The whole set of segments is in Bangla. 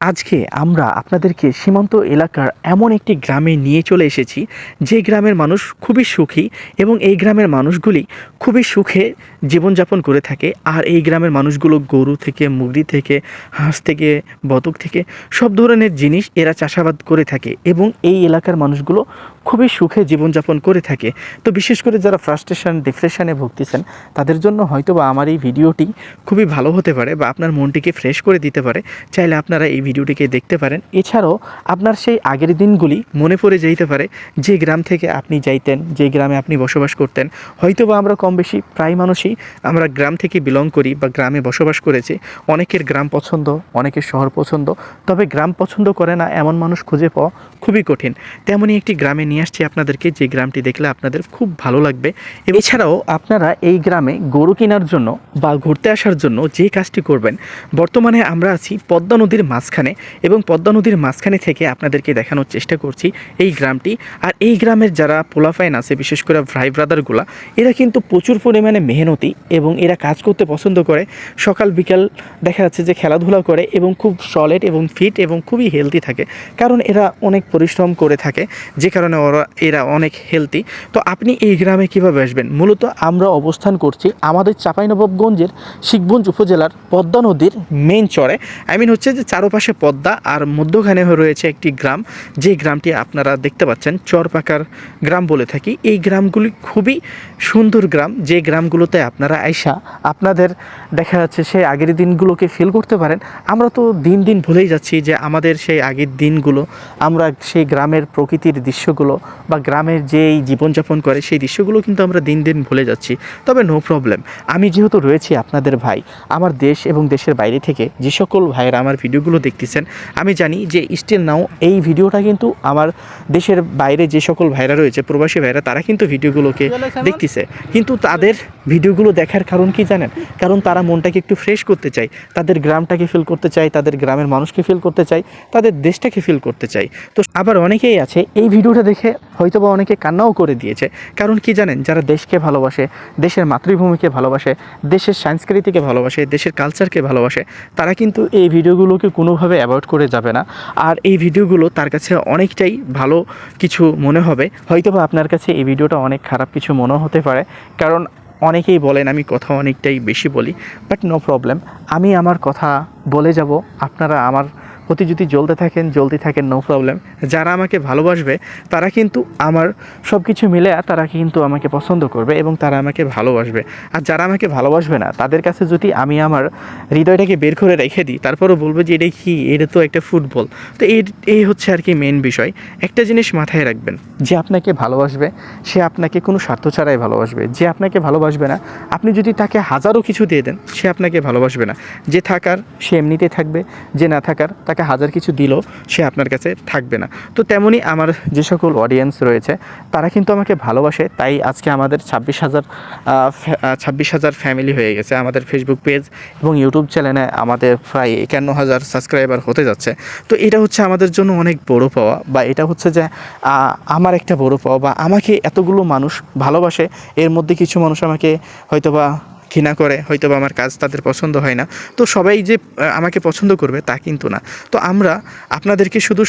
আজকে আমরা আপনাদেরকে সীমান্ত এলাকার এমন একটি গ্রামে নিয়ে চলে এসেছি, যে গ্রামের মানুষ খুবই সুখী এবং এই গ্রামের মানুষগুলি খুবই সুখে জীবনযাপন করে থাকে। আর এই গ্রামের মানুষগুলো গরু থেকে, মুরগি থেকে, হাঁস থেকে, বতক থেকে সব ধরনের জিনিস এরা চাষাবাদ করে থাকে এবং এই এলাকার মানুষগুলো খুবই সুখে জীবনযাপন করে থাকে। তো বিশেষ করে যারা ফ্রাস্ট্রেশন ডিপ্রেশনে ভুগতেছেন, তাদের জন্য হয়তো বা আমার এই ভিডিওটি খুবই ভালো হতে পারে বা আপনার মনটিকে ফ্রেশ করে দিতে পারে। চাইলে আপনারা এই ভিডিওটিকে দেখতে পারেন। এছাড়াও আপনার সেই আগের দিনগুলি মনে পড়ে যাইতে পারে, যে গ্রাম থেকে আপনি যাইতেন, যে গ্রামে আপনি বসবাস করতেন। হয়তো বা আমরা কম বেশি প্রায় মানুষই আমরা গ্রাম থেকে বিলং করি বা গ্রামে বসবাস করেছি। অনেকের গ্রাম পছন্দ, অনেকের শহর পছন্দ। তবে গ্রাম পছন্দ করে না এমন মানুষ খুঁজে পাওয়া খুবই কঠিন। তেমনই একটি গ্রামে নিয়ে আসছি আপনাদেরকে, যে গ্রামটি দেখলে আপনাদের খুব ভালো লাগবে। এছাড়াও আপনারা এই গ্রামে গরু কেনার জন্য বা ঘুরতে আসার জন্য যে কাজটি করবেন, বর্তমানে আমরা আছি পদ্মা নদীর মাঝখানে এবং পদ্মা নদীর মাঝখানে থেকে আপনাদেরকে দেখানোর চেষ্টা করছি এই গ্রামটি। আর এই গ্রামের যারা পোলাফাইন আছে, বিশেষ করে ভাই ব্রাদারগুলা, এরা কিন্তু প্রচুর পরিমাণে মেহনতি এবং এরা কাজ করতে পছন্দ করে। সকাল, বিকাল দেখা যাচ্ছে যে খেলাধুলা করে এবং খুব সলিড এবং ফিট এবং খুবই হেলদি থাকে। কারণ এরা অনেক পরিশ্রম করে থাকে, যে কারণে ওরা, এরা অনেক হেলদি তো আপনি এই গ্রামে কীভাবে আসবেন? মূলত আমরা অবস্থান করছি আমাদের চাঁপাইনবাবগঞ্জের শিখগঞ্জ উপজেলার পদ্মা নদীর মেন চরে। আই মিন হচ্ছে যে চারপাশে পদ্মা আর মধ্যখানে রয়েছে একটি গ্রাম। যে গ্রামটি আপনারা দেখতে পাচ্ছেন, চরপাকার গ্রাম বলে থাকি। এই গ্রামগুলি খুবই সুন্দর গ্রাম। যে গ্রামগুলোতে আপনারা আইসা আপনাদের দেখা যাচ্ছে সেই আগের দিনগুলোকে ফিল করতে পারেন। আমরা তো দিন দিন ভুলেই যাচ্ছি যে আমাদের সেই আগের দিনগুলো আমরা সেই গ্রামের প্রকৃতির দৃশ্যগুলো বা গ্রামের যেই জীবনযাপন করে, সেই দৃশ্যগুলো কিন্তু আমরা দিন দিন ভুলে যাচ্ছি। তবে নো প্রবলেম আমি যেহেতু রয়েছি আপনাদের ভাই, আমার দেশ এবং দেশের বাইরে থেকে যে সকল ভাইয়েরা আমার ভিডিওগুলো দেখতেছেন, আমি জানি যে স্টিল নাও এই ভিডিওটা কিন্তু আমার দেশের বাইরে যে সকল ভাইরা রয়েছে, প্রবাসী ভাইরা তারা কিন্তু ভিডিওগুলোকে দেখতেছে। কিন্তু তাদের ভিডিওগুলো দেখার কারণ কি জানেন? কারণ তারা মনটাকে একটু ফ্রেশ করতে চায়, তাদের গ্রামটাকে ফিল করতে চায়, তাদের গ্রামের মানুষকে ফিল করতে চায়, তাদের দেশটাকে ফিল করতে চায়। তো আবার অনেকেই আছে এই ভিডিওটা দেখে হয়তো বা অনেকে কান্নাও করে দিয়েছে। কারণ কি জানেন, যারা দেশকে ভালোবাসে, দেশের মাতৃভূমিকে ভালোবাসে, দেশের সংস্কৃতিকে ভালোবাসে, দেশের কালচারকে ভালোবাসে, তারা কিন্তু এই ভিডিওগুলোকে কোনোভাবে অ্যাভয়েড করে যাবে না। আর এই ভিডিওগুলো তার কাছে অনেকটাই ভালো কিছু মনে হবে। হয়তো বা আপনার কাছে এই ভিডিওটা অনেক খারাপ কিছু মনে হতে পারে, কারণ অনেকেই বলেন আমি কথা অনেকটাই বেশি বলি বাট নো প্রবলেম আমি আমার কথা বলে যাব, আপনারা আমার প্রতি যদি জ্বলতে থাকেন জ্বলতে থাকেন নো প্রবলেম যারা আমাকে ভালোবাসবে, তারা কিন্তু আমার সব কিছু মিলে তারা কিন্তু আমাকে পছন্দ করবে এবং তারা আমাকে ভালোবাসবে। আর যারা আমাকে ভালোবাসবে না, তাদের কাছে যদি আমি আমার হৃদয়টাকে বের করে রেখে দিই, তারপরও বলব যে এটা কি? এটা তো একটা ফুটবল। তো এই এই হচ্ছে আর কি মেন বিষয়। একটা জিনিস মাথায় রাখবেন, যে আপনাকে ভালোবাসবে, সে আপনাকে কোনো স্বার্থ ছাড়াই ভালোবাসবে। যে আপনাকে ভালোবাসবে না, আপনি যদি তাকে হাজারো কিছু দিয়ে দেন, সে আপনাকে ভালোবাসবে না। যে থাকার, সে এমনিতে থাকবে, যে না থাকার, তাকে হাজার কিছু দিলেও সে আপনার কাছে থাকবে না। তো তেমনই আমার যে সকল অডিয়েন্স রয়েছে, তারা কিন্তু আমাকে ভালোবাসে, তাই আজকে আমাদের ছাব্বিশ হাজার ছাব্বিশ হাজার ফ্যামিলি হয়ে গেছে আমাদের ফেসবুক পেজ এবং ইউটিউব চ্যানেলে আমাদের প্রায় একান্ন হাজার সাবস্ক্রাইবার হতে যাচ্ছে। তো এটা হচ্ছে আমাদের জন্য অনেক বড় পাওয়া বা এটা হচ্ছে যে আমার একটা বড় পাওয়া বা আমাকে এতগুলো মানুষ ভালোবাসে, এর মধ্যে কিছু মানুষ আমাকে হয়তোবা ঘৃণা করে হয়তো বা আমার কাজ তাদের পছন্দ হয় না। তো সবাই যে আমাকে পছন্দ করবে তা কিন্তু না। তো আমরা আপনাদেরকে শুধু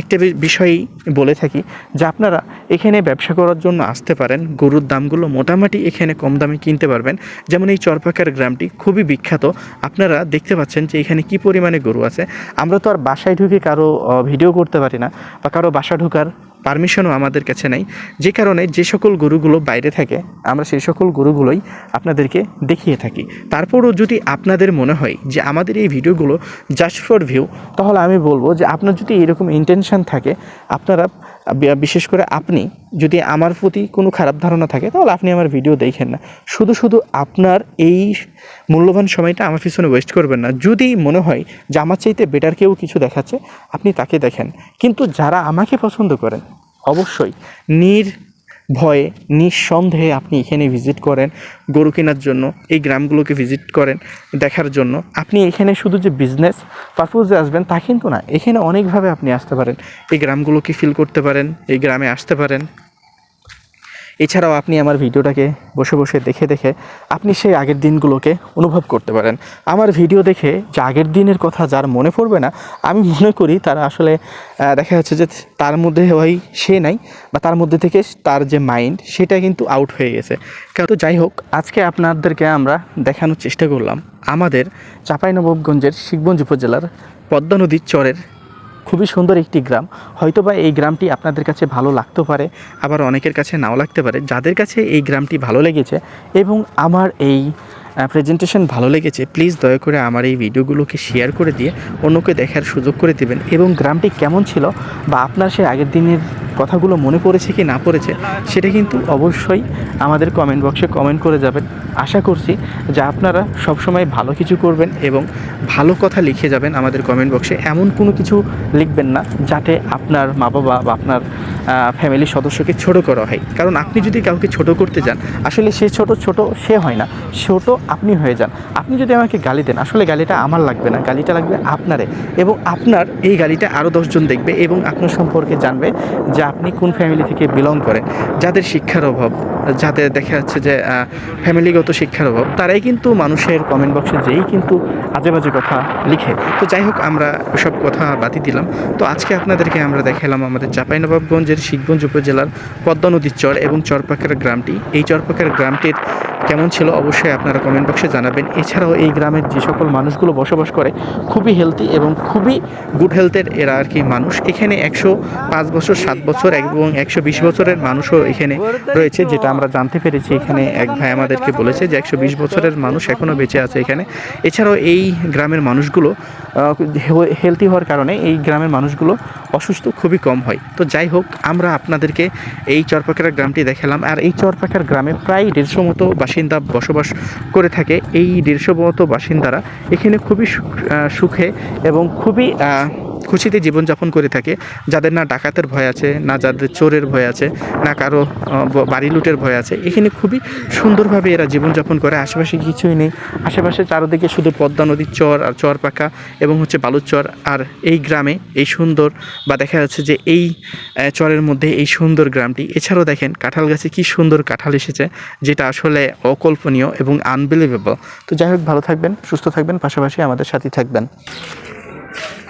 একটা বিষয়ই বলে থাকি যে আপনারা এখানে ব্যবসা করার জন্য আসতে পারেন। গরুর দামগুলো মোটামুটি এখানে কম দামে কিনতে পারবেন। যেমন এই চরপাকার গ্রামটি খুবই বিখ্যাত। আপনারা দেখতে পাচ্ছেন যে এখানে কি পরিমাণে গরু আছে। আমরা তো আর বাসায় ঢুকে কারও ভিডিও করতে পারি না বা কারও বাসা ঢোকার পারমিশনও আমাদের কাছে নাই। যে কারণে যে সকল গরুগুলো বাইরে থাকে, আমরা সেই সকল গরুগুলোই আপনাদেরকে দেখিয়ে থাকি। তারপরও যদি আপনাদের মনে হয় যে আমাদের এই ভিডিওগুলো জাস্ট ফর ভিউ তাহলে আমি বলব যে আপনার যদি এরকম ইন্টেনশন থাকে, আপনারা বিশেষ করে আপনি যদি আমার প্রতি কোনো খারাপ ধারণা থাকে, তাহলে আপনি আমার ভিডিও দেখেন না। শুধু শুধু আপনার এই মূল্যবান সময়টা আমার পিছনে ওয়েস্ট করবেন না। যদি মনে হয় যে আমার চাইতে বেটার কেউ কিছু দেখাচ্ছে, আপনি তাকে দেখেন। কিন্তু যারা আমাকে পছন্দ করেন অবশ্যই। নির ভয়ে নিঃসন্দেহে আপনি এখানে ভিজিট করেন, গরু কেনার জন্য, এই গ্রামগুলোকে ভিজিট করেন দেখার জন্য। আপনি এখানে শুধু যে বিজনেস পারপোজে আসবেন তা কিন্তু না, এখানে অনেকভাবে আপনি আসতে পারেন। এই গ্রামগুলোকে ফিল করতে পারেন, এই গ্রামে আসতে পারেন। এছাড়াও আপনি আমার ভিডিওটাকে বসে বসে দেখে দেখে আপনি সেই আগের দিনগুলোকে অনুভব করতে পারেন। আমার ভিডিও দেখে যে আগের দিনের কথা যার মনে পড়বে না, আমি মনে করি তারা আসলে দেখা যাচ্ছে যে তার মধ্যে ওই সে নাই বা তার মধ্যে থেকে তার যে মাইন্ড সেটা কিন্তু আউট হয়ে গেছে। তো যাই হোক, আজকে আপনাদেরকে আমরা দেখানোর চেষ্টা করলাম আমাদের চাঁপাইনবাবগঞ্জের শিখগঞ্জ উপজেলার পদ্মা নদীর চরের খুবই সুন্দর একটি গ্রাম। হয়তোবা এই গ্রামটি আপনাদের কাছে ভালো লাগতে পারে, আবার অনেকের কাছে নাও লাগতে পারে। যাদের কাছে এই গ্রামটি ভালো লেগেছে এবং আমার এই প্রেজেন্টেশন ভালো লেগেছে প্লিজ দয়া করে আমার এই ভিডিওগুলোকে শেয়ার করে দিয়ে অন্যকে দেখার সুযোগ করে দেবেন এবং গ্রামটি কেমন ছিল বা আপনার সেই আগের দিনের কথাগুলো মনে পড়েছে কি না পড়েছে, সেটা কিন্তু অবশ্যই আমাদের কমেন্ট বক্সে কমেন্ট করে যাবেন। আশা করছি যে আপনারা সবসময় ভালো কিছু করবেন এবং ভালো কথা লিখে যাবেন আমাদের কমেন্ট বক্সে এমন কোনো কিছু লিখবেন না যাতে আপনার মা বাবা বা আপনার ফ্যামিলির সদস্যকে ছোট করা হয়। কারণ আপনি যদি কাউকে ছোট করতে যান, আসলে সে ছোট ছোট সে হয় না। ছোট আপনি হয়ে যান। আপনি যদি আমাকে গালি দেন, আসলে গালিটা আমার লাগবে না, গালিটা লাগবে আপনারে। এবং আপনার এই গালিটা আরও দশজন দেখবে এবং আপনার সম্পর্কে জানবে যে আপনি কোন ফ্যামিলি থেকে বিলং করেন, যাদের শিক্ষার অভাব। যাদের দেখা যাচ্ছে যে ফ্যামিলিগত শিক্ষার অভাব, তারাই কিন্তু মানুষের কমেন্ট বক্সে যেই কিন্তু আজে বাজে কথা লিখে। তো যাই হোক, আমরা সব কথা বাতি দিলাম। তো আজকে আপনাদেরকে আমরা দেখালাম আমাদের চাঁপাইনবাবগঞ্জের শিবগঞ্জ উপজেলার পদ্মা নদীর চর এবং চরপাখার গ্রামটি। এই চরপাখার গ্রামটির কেমন ছিল অবশ্যই আপনারা কমেন্ট বক্সে জানাবেন। এছাড়াও এই গ্রামের যে সকল মানুষগুলো বসবাস করে, খুবই হেলদি এবং খুবই গুড হেলথের এরা আর কি মানুষ। এখানে একশো পাঁচ বছর, সাত বছর এবং একশো বিশ বছরের মানুষও এখানে রয়েছে, যেটা আমরা জানতে পেরেছি। এখানে এক ভাই আমাদেরকে বলেছে যে একশো বিশ বছরের মানুষ এখনও বেঁচে আছে এখানে। এছাড়াও এই গ্রামের মানুষগুলো হেলদি হওয়ার কারণে এই গ্রামের মানুষগুলো অসুস্থ খুবই কম হয়। তো যাই হোক, আমরা আপনাদেরকে এই চরপাখার গ্রামটি দেখালাম। আর এই চরপাখার গ্রামে প্রায় দেড়শো মতো বাসিন্দা বসবাস করে থাকে। এই দেড়শো মতো বাসিন্দারা এখানে খুবই সুখ- এবং খুবই খুশিতে জীবনযাপন করে থাকে, যাদের না ডাকাতের ভয় আছে, না যাদের চোরের ভয় আছে, না কারও বাড়ি লুটের ভয় আছে, এখানে খুবই সুন্দরভাবে এরা জীবনযাপন করে, আশেপাশে কিছুই নেই। আশেপাশে চারদিকে শুধু পদ্মা নদীর চর আর চর পাকা এবং হচ্ছে বালুর চর। আর এই গ্রামে এই সুন্দর, বা দেখা যাচ্ছে যে এই চরের মধ্যে এই সুন্দর গ্রামটি। এছাড়াও দেখেন কাঁঠাল গাছে কি সুন্দর কাঁঠাল এসেছে, যেটা আসলে অকল্পনীয় এবং আনবিলিভেবল তো যাই হোক, ভালো থাকবেন, সুস্থ থাকবেন, পাশাপাশি আমাদের সাথে থাকবেন।